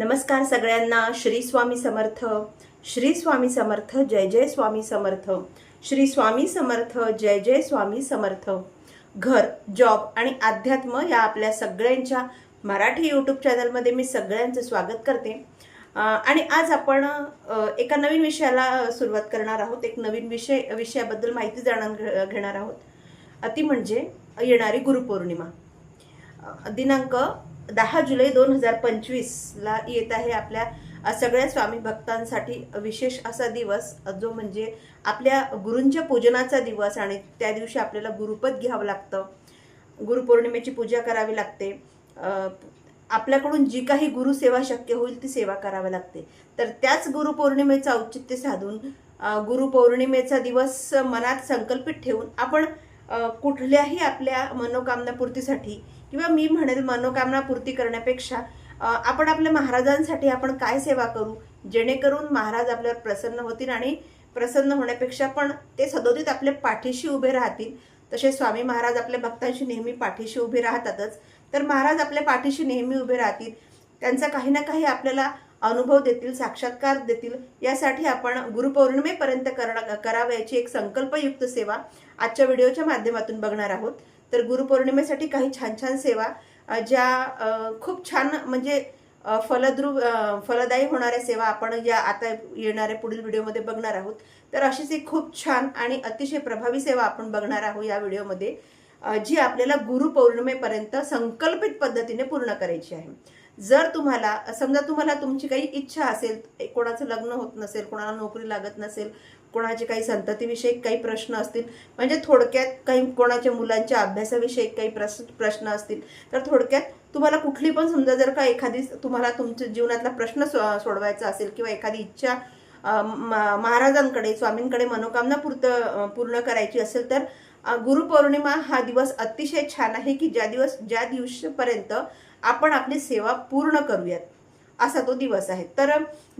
नमस्कार सगळ्यांना. श्री स्वामी समर्थ. श्री स्वामी समर्थ जय जय स्वामी समर्थ. श्री स्वामी समर्थ जय जय स्वामी समर्थ. घर जॉब आणि अध्यात्म या आपल्या सगळ्यांच्या मराठी यूट्यूब चॅनलमध्ये मी सगळ्यांचं स्वागत करते. आणि आज आपण एका नवीन विषयाला सुरुवात करणार आहोत. एक नवीन विषय विषयाबद्दल माहिती जाणून घेणार आहोत. ती म्हणजे येणारी गुरुपौर्णिमा. दिनांक दहा जुलै दोन हजार पंचवीसला येत आहे आपल्या सगळ्या स्वामी भक्तांसाठी विशेष असा दिवस जो म्हणजे आपल्या गुरूंच्या पूजनाचा दिवस आणि त्या दिवशी आपल्याला गुरुपद घ्यावं लागतं. गुरुपौर्णिमेची पूजा करावी लागते. आपल्याकडून जी काही गुरुसेवा शक्य होईल ती सेवा करावी लागते. तर त्याच गुरुपौर्णिमेचं औचित्य साधून गुरुपौर्णिमेचा दिवस मनात संकल्पित ठेवून आपण कुठल्याही आपल्या मनोकामनापूर्तीसाठी किंवा मी म्हणेल मनोकामना पूर्ती करण्यापेक्षा आपण आपल्या महाराजांसाठी आपण काय सेवा करू? जेणेकरून महाराज आपल्यावर प्रसन्न होतील आणि प्रसन्न होण्यापेक्षा पण ते सदोदित आपल्या पाठीशी उभे राहतील. तसे स्वामी महाराज आपल्या भक्तांशी नेहमी पाठीशी उभे राहतातच. तर महाराज आपल्या पाठीशी नेहमी उभे राहतील. त्यांचा काही ना काही आपल्याला अनुभव देतील साक्षात्कार देतील. यासाठी आपण गुरुपौर्णिमेपर्यंत करणं करावयाची एक संकल्पयुक्त सेवा आजच्या व्हिडिओच्या माध्यमातून बघणार आहोत. तर गुरुपौर्णिमेसाठी काही छान छान सेवा ज्या खूप छान म्हणजे फलद्रुव फलदायी होणाऱ्या सेवा आपण या आता येणाऱ्या पुढील व्हिडिओमध्ये बघणार आहोत. तर अशीच एक खूप छान आणि अतिशय प्रभावी सेवा आपण बघणार आहोत या व्हिडिओमध्ये जी आपल्याला गुरुपौर्णिमेपर्यंत संकल्पित पद्धतीने पूर्ण करायची आहे. जर तुम्हाला समजा तुम्हाला तुमची काही इच्छा असेल कोणाचं लग्न होत नसेल कोणाला नोकरी लागत नसेल कोणाचे काही संततीविषयी काही प्रश्न असतील म्हणजे थोडक्यात काही कोणाच्या मुलांच्या अभ्यासाविषयी काही प्रश्न प्रश्न असतील तर थोडक्यात तुम्हाला कुठली पण समजा जर का एखादी तुम्हाला तुमच्या जीवनातला प्रश्न सो- सोडवायचा असेल किंवा एखादी इच्छा महाराजांकडे स्वामींकडे मनोकामना पूर्त पूर्ण करायची असेल तर गुरुपौर्णिमा हा दिवस अतिशय छान आहे की ज्या दिवस ज्या दिवशीपर्यंत आपण आपली सेवा पूर्ण करूयात असा तो दिवस आहे. तर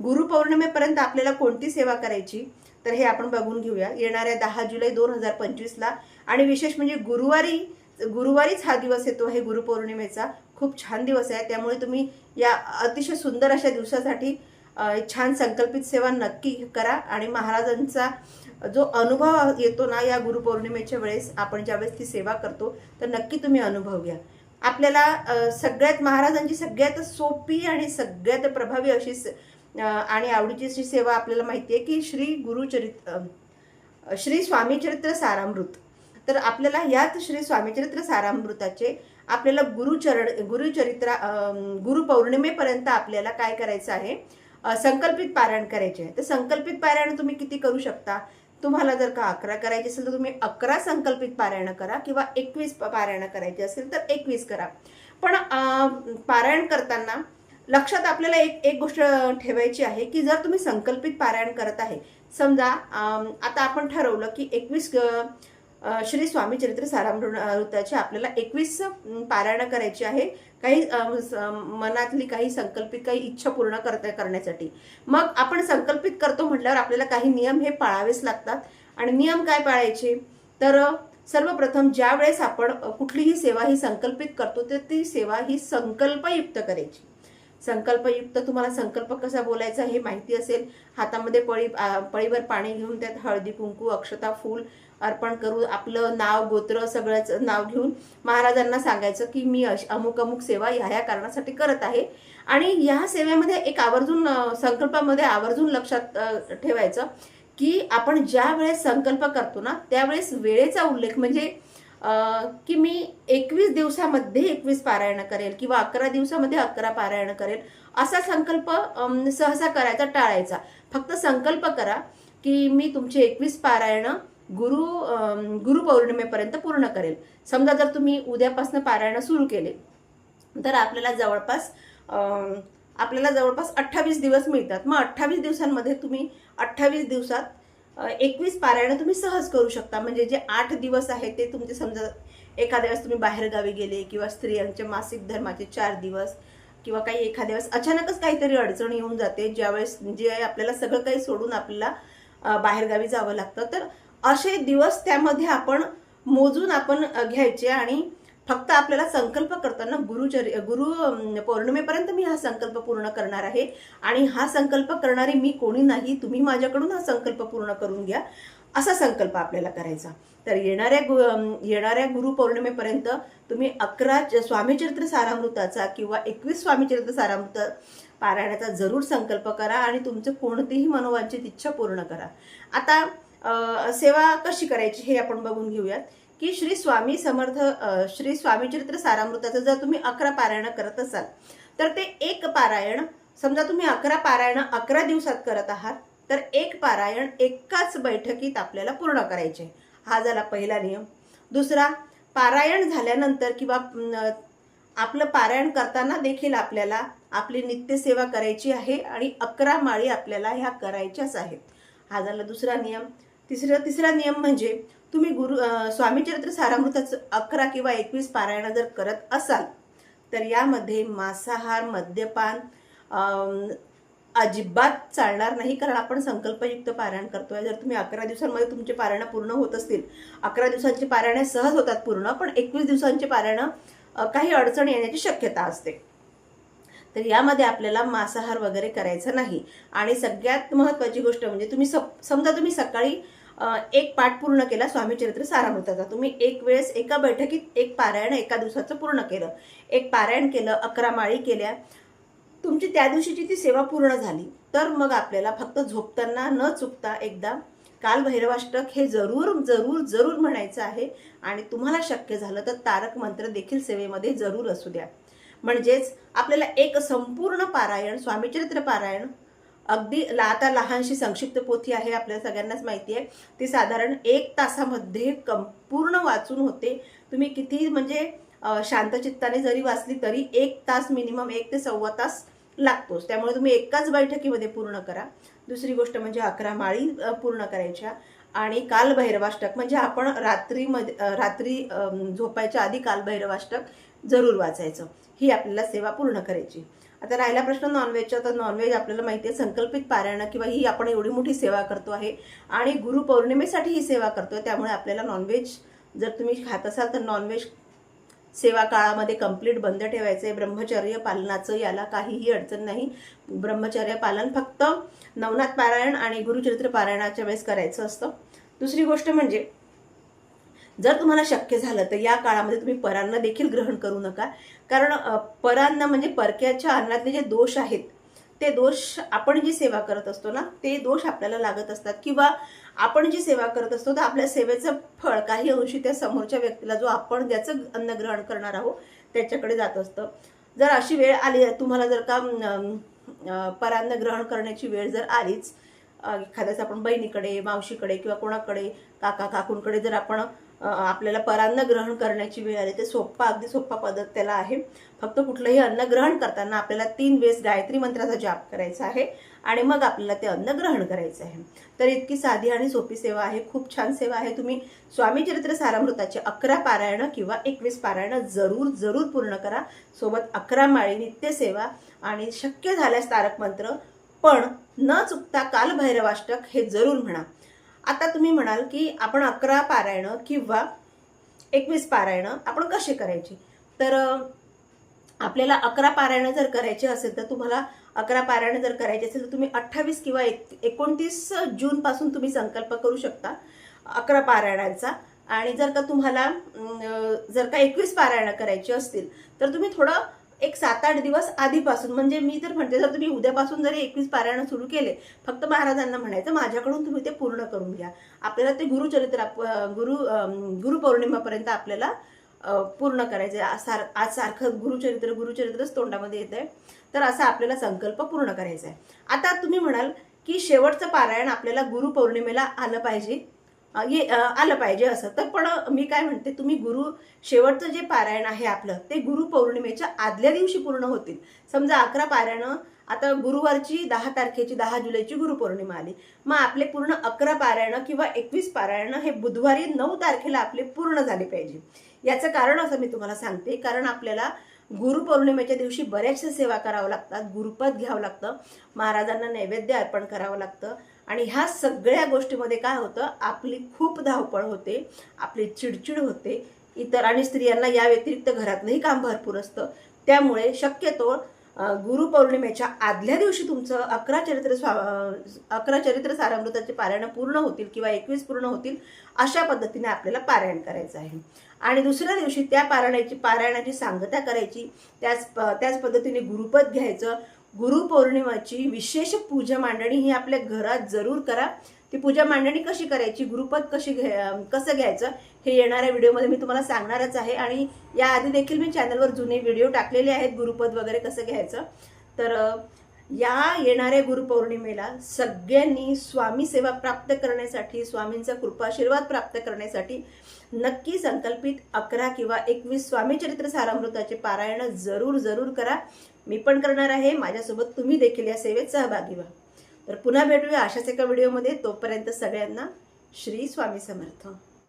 गुरुपौर्णिमेपर्यंत आपल्याला कोणती सेवा करायची? तर हे आपण बघून घेऊया. येणाऱ्या दहा जुलै दोन हजार पंचवीसला आणि विशेष म्हणजे गुरुवारी गुरुवारीच हा दिवस येतो आहे गुरुपौर्णिमेचा. खूप छान दिवस आहे. त्यामुळे तुम्ही या अतिशय सुंदर अशा दिवसासाठी छान संकल्पित सेवा नक्की करा आणि महाराजांचा जो अनुभव येतो ना या गुरुपौर्णिमेच्या वेळेस आपण ज्यावेळेस ती सेवा करतो तर नक्की तुम्ही अनुभव घ्या. आपल्याला सगळ्यात महाराजांची सगळ्यात सोपी आणि सगळ्यात प्रभावी अशी स- आणि आवडीची अशी सेवा आपल्याला माहिती आहे की श्री गुरुचरित श्री स्वामीचरित्र सारामृत. तर आपल्याला याच श्री स्वामीचरित्र सारामृताचे आपल्याला गुरुचरण गुरुचरित्रा गुरुपौर्णिमेपर्यंत आपल्याला काय करायचं आहे? संकल्पित पारायण करायचे आहे. तर संकल्पित पारायण तुम्ही किती करू शकता? तुम्हाला जर का अकरा करायचे असेल तर तुम्ही अकरा संकल्पित पारायण करा किंवा एकवीस पारायण करायचे असेल तर एकवीस करा. पण पारायण करताना लक्षात आपल्याला एक एक गोष्ट ठेवायची आहे की जर तुम्ही संकल्पित पारायण करत आहे समजा आता आपण ठरवलं की एकवीस श्री स्वामी चरित्र सारामृताचे आपल्याला एकवीस पारायण करायची आहे काही मनातली काही संकल्पित काही इच्छा पूर्ण करता करण्यासाठी. मग आपण संकल्पित करतो म्हटल्यावर आपल्याला काही नियम हे पाळावेच लागतात. आणि नियम काय पाळायचे? तर सर्वप्रथम ज्या वेळेस आपण कुठलीही सेवा ही संकल्पित करतो तर ती सेवा ही संकल्पयुक्त करायची. संकल्पयुक्त तुम्हाला संकल्प कसा बोलायचा हे माहिती असेल. हातामध्ये पळी पळीवर पळीभर पाणी घेऊन त्यात हळदी कुंकू अक्षता फूल अर्पण करून आपलं नाव गोत्र सगळंच नाव घेऊन महाराजांना सांगायचं की मी अश- अमुक अमुक सेवा ह्या ह्या कारणासाठी करत आहे. आणि ह्या सेवेमध्ये एक आवर्जून संकल्पामध्ये आवर्जून लक्षात ठेवायचं की आपण ज्या वेळेस संकल्प करतो ना त्यावेळेस वेळेचा उल्लेख म्हणजे की मी एकवीस दिवसामध्ये एकवीस पारायण करेल किंवा अकरा दिवसामध्ये अकरा पारायण करेल असा संकल्प सहसा करायचा टाळायचा. फक्त संकल्प करा की मी तुमचे एकवीस पारायण गुरु गुरुपौर्णिमेपर्यंत पूर्ण करेल. समजा जर तुम्ही उद्यापासून पारायण सुरू केले तर आपल्याला जवळपास आपल्याला जवळपास अठ्ठावीस दिवस मिळतात. मग अठ्ठावीस दिवसांमध्ये तुम्ही अठ्ठावीस दिवसात एकवीस पारायणं तुम्ही सहज करू शकता. म्हणजे जे आठ दिवस आहेत ते तुमचे समजा एखाद्या वेळेस तुम्ही बाहेरगावी गेले किंवा स्त्रियांचे मासिक धर्माचे चार दिवस किंवा काही एखाद्या वेळेस अचानकच काहीतरी अडचण येऊन जाते ज्यावेळेस जे आपल्याला सगळं काही सोडून आपल्याला बाहेरगावी जावं लागतं. तर असे दिवस त्यामध्ये आपण मोजून आपण घ्यायचे आणि फक्त आपल्याला संकल्प करताना गुरुचर गुरु पौर्णिमेपर्यंत मी हा संकल्प पूर्ण करणार आहे. आणि हा संकल्प करणारी मी कोणी नाही तुम्ही माझ्याकडून हा संकल्प पूर्ण करून घ्या असा संकल्प आपल्याला करायचा. तर येणाऱ्या गु येणाऱ्या गुरुपौर्णिमेपर्यंत तुम्ही अकरा स्वामीचरित्र सारामृताचा किंवा एकवीस स्वामीचरित्र सारामृत पारायणाचा जरूर संकल्प करा आणि तुमचं कोणतीही मनोवांचित इच्छा पूर्ण करा. आता सेवा कशी करायची हे आपण बघून घेऊयात. की श्री स्वामी समर्थ श्री स्वामीचरित्र सारामृताचं जर तुम्ही अकरा पारायण करत असाल तर ते एक पारायण समजा तुम्ही अकरा पारायण अकरा दिवसात करत आहात तर एक पारायण एकाच बैठकीत आपल्याला पूर्ण करायचे. हा झाला पहिला नियम. दुसरा पारायण झाल्यानंतर किंवा आपलं पारायण करताना देखील आपल्याला आपली नित्यसेवा करायची आहे आणि अकरा माळी आपल्याला ह्या करायच्याच आहेत. हा झाला दुसरा नियम. तिसरा तिसरा नियम म्हणजे तुम्ही गुरु स्वामीचरित्र सारामृताचं अकरा किंवा एकवीस पारायण जर करत असाल तर यामध्ये मांसाहार मद्यपान अजिबात चालणार नाही कारण आपण संकल्पयुक्त पारायण करतोय. जर तुम्ही अकरा दिवसांमध्ये तुमचे पारायण पूर्ण होत असतील अकरा दिवसांची पारायणे सहज होतात पूर्ण पण एकवीस दिवसांची पारायणं काही अडचण येण्याची शक्यता असते. तर यामध्ये आपल्याला मांसाहार वगैरे करायचा नाही. आणि सगळ्यात महत्त्वाची गोष्ट म्हणजे तुम्ही सप- समजा तुम्ही सकाळी एक पाठ पूर्ण केला स्वामीचरित्र सारामृताचा. तुम्ही एक वेळेस एका बैठकीत एक पारायण एका दिवसाचं पूर्ण केलं. एक पारायण केलं अकरा माळी केल्या. तुमची त्या दिवशीची ती सेवा पूर्ण झाली. तर मग आपल्याला फक्त झोपताना न चुकता एकदा कालभैरवाष्टक हे जरूर जरूर जरूर म्हणायचं आहे आणि तुम्हाला शक्य झालं तर तारक मंत्र देखील सेवेमध्ये जरूर असू द्या. म्हणजेच आपल्याला एक संपूर्ण पारायण स्वामीचरित्र पारायण अगदी ला- आता लहानशी संक्षिप्त पोथी आहे आपल्या सगळ्यांनाच माहिती आहे. ती साधारण एक तासामध्ये कंपूर्ण वाचून होते. तुम्ही किती म्हणजे शांतचित्ताने जरी वाचली तरी एक तास मिनिमम एक ते सव्वा तास लागतोच. त्यामुळे तुम्ही एकाच बैठकीमध्ये पूर्ण करा. दुसरी गोष्ट म्हणजे अकरा माळी पूर्ण करायच्या. आणि कालभैरवाष्टक म्हणजे आपण रात्रीमध्ये रात्री झोपायच्या आधी कालभैरवाष्टक जरूर वाचायचं. ही आपल्याला सेवा पूर्ण करायची. आता राहिला प्रश्न नॉनव्हेजचा तर नॉनव्हेज आपल्याला माहिती आहे संकल्पित पारायण किंवा ही आपण एवढी मोठी सेवा करतो आहे आणि गुरुपौर्णिमेसाठी ही सेवा आहे त्यामुळे आपल्याला नॉनव्हेज जर तुम्ही खात असाल तर नॉनव्हेज सेवा काळामध्ये कंप्लीट बंद ठेवायचं आहे ब्रह्मचर्य पालनाचं याला काहीही अडचण नाही. ब्रह्मचर्य पालन फक्त नवनाथ पारायण आणि गुरुचरित्र पारायणाच्या वेळेस करायचं असतं. दुसरी गोष्ट म्हणजे जर तुम्हाला शक्य झालं तर या काळामध्ये तुम्ही परांना देखील ग्रहण करू नका. कारण परांना म्हणजे परक्याच्या अन्नातले जे दोष आहेत ते दोष आपण जी सेवा करत असतो ना ते दोष आपल्याला लागत असतात. किंवा आपण जी सेवा करत असतो तर आपल्या सेवेचं फळ काही अंशी त्या समोरच्या व्यक्तीला जो आपण ज्याचं अन्न ग्रहण करणार आहोत त्याच्याकडे जात असतं. जर अशी वेळ आली तुम्हाला जर का परान्न ग्रहण करण्याची वेळ जर आलीच एखाद्याच आपण बहिणीकडे मावशीकडे किंवा कोणाकडे काका काकूंकडे जर आपण आपल्याला परान्न ग्रहण करण्याची वेळ आली. ते सोप्पा अगदी सोप्पा पद्धत त्याला आहे. फक्त कुठलंही अन्न ग्रहण करताना आपल्याला तीन वेळेस गायत्री मंत्राचा जाप करायचा आहे आणि मग आपल्याला ते अन्न ग्रहण करायचं आहे. तर इतकी साधी आणि सोपी सेवा आहे. खूप छान सेवा आहे. तुम्ही स्वामी चरित्र सारामृताचे अकरा पारायणं किंवा एकवीस पारायणं जरूर जरूर पूर्ण करा. सोबत अकरा माळी नित्यसेवा आणि शक्य झाल्यास तारक मंत्र. पण न चुकता कालभैरवाष्टक हे जरूर म्हणा. आता तुम्ही म्हणाल की आपण अकरा पारायणं किंवा एकवीस पारायणं आपण कसे करायची? तर आपल्याला अकरा पारायणं जर करायचे असेल तर तुम्हाला अकरा पारायणं जर करायची असेल तर तुम्ही अठ्ठावीस किंवा एक एकोणतीस जूनपासून तुम्ही संकल्प करू शकता अकरा पारायणांचा. आणि जर का तुम्हाला जर का एकवीस पारायणं करायची असतील तर तुम्ही थोडं एक सात आठ दिवस आधीपासून. म्हणजे मी तर म्हणते जर तुम्ही उद्यापासून जरी एकवीस पारायण सुरू केले फक्त महाराजांना म्हणायचं माझ्याकडून तुम्ही ते पूर्ण करून घ्या. आपल्याला ते गुरुचरित्र गुरु गुरुपौर्णिमापर्यंत आपल्याला पूर्ण करायचं आहे आज सार आज सारखं गुरुचरित्र गुरुचरित्रच तोंडामध्ये येत आहे तर असा आपल्याला संकल्प पूर्ण करायचा आहे आता तुम्ही म्हणाल की शेवटचं पारायण आपल्याला गुरुपौर्णिमेला आलं पाहिजे. ये आलं पाहिजे असं. तर पण मी काय म्हणते तुम्ही गुरु शेवटचं जे पारायण आहे आपलं ते गुरुपौर्णिमेच्या आदल्या दिवशी पूर्ण होतील. समजा अकरा पारायणं आता गुरुवारची दहा तारखेची दहा जुलैची गुरुपौर्णिमा आली. मग आपले पूर्ण अकरा पारायणं किंवा एकवीस पारायणं हे बुधवारी नऊ तारखेला आपले पूर्ण झाले पाहिजे. याचं कारण असं मी तुम्हाला सांगते कारण आपल्याला गुरुपौर्णिमेच्या दिवशी बऱ्याचशा सेवा करावं लागतात गुरुपद घ्यावं लागतं महाराजांना नैवेद्य अर्पण करावं लागतं आणि ह्या सगळ्या गोष्टीमध्ये काय होतं? आपली खूप धावपळ होते आपली चिडचिड होते. इतर आणि स्त्रियांना या व्यतिरिक्त घरातलंही काम भरपूर असतं. त्यामुळे शक्यतो गुरुपौर्णिमेच्या आदल्या दिवशी तुमचं अकरा चरित्र स्वा अकरा चरित्र सारामृताचे पारायण पूर्ण होतील किंवा एकवीस पूर्ण होतील अशा पद्धतीने आपल्याला पारायण करायचं आहे. आणि दुसऱ्या दिवशी त्या पारायणाची पारायणाची सांगता करायची त्याच त्याच पद्धतीने गुरुपद घ्यायचं गुरुपौर्णिमाची विशेष पूजा मांडणी ही आपल्या घरात जरूर करा. ती पूजा मांडणी कशी करायची? गुरुपद कशी घ्या कसं घ्यायचं? हे येणाऱ्या व्हिडिओमध्ये मी तुम्हाला सांगणारच आहे आणि याआधी देखील मी चॅनलवर जुने व्हिडिओ टाकलेले आहेत गुरुपद वगैरे कसं घ्यायचं? तर या येणाऱ्या गुरुपौर्णिमेला सगळ्यांनी स्वामी सेवा प्राप्त करण्यासाठी स्वामींचा कृपाशीर्वाद प्राप्त करण्यासाठी नक्की संकल्पित अकरा किंवा एकवीस स्वामी चरित्र सारामृताचे पारायण जरूर जरूर करा. मी पण करणार आहे. माझ्यासोबत तुम्ही देखील या सेवेत सहभागी व्हा. तर पुन्हा भेटूया अशाच एका व्हिडिओमध्ये. तोपर्यंत सगळ्यांना श्री स्वामी समर्थ.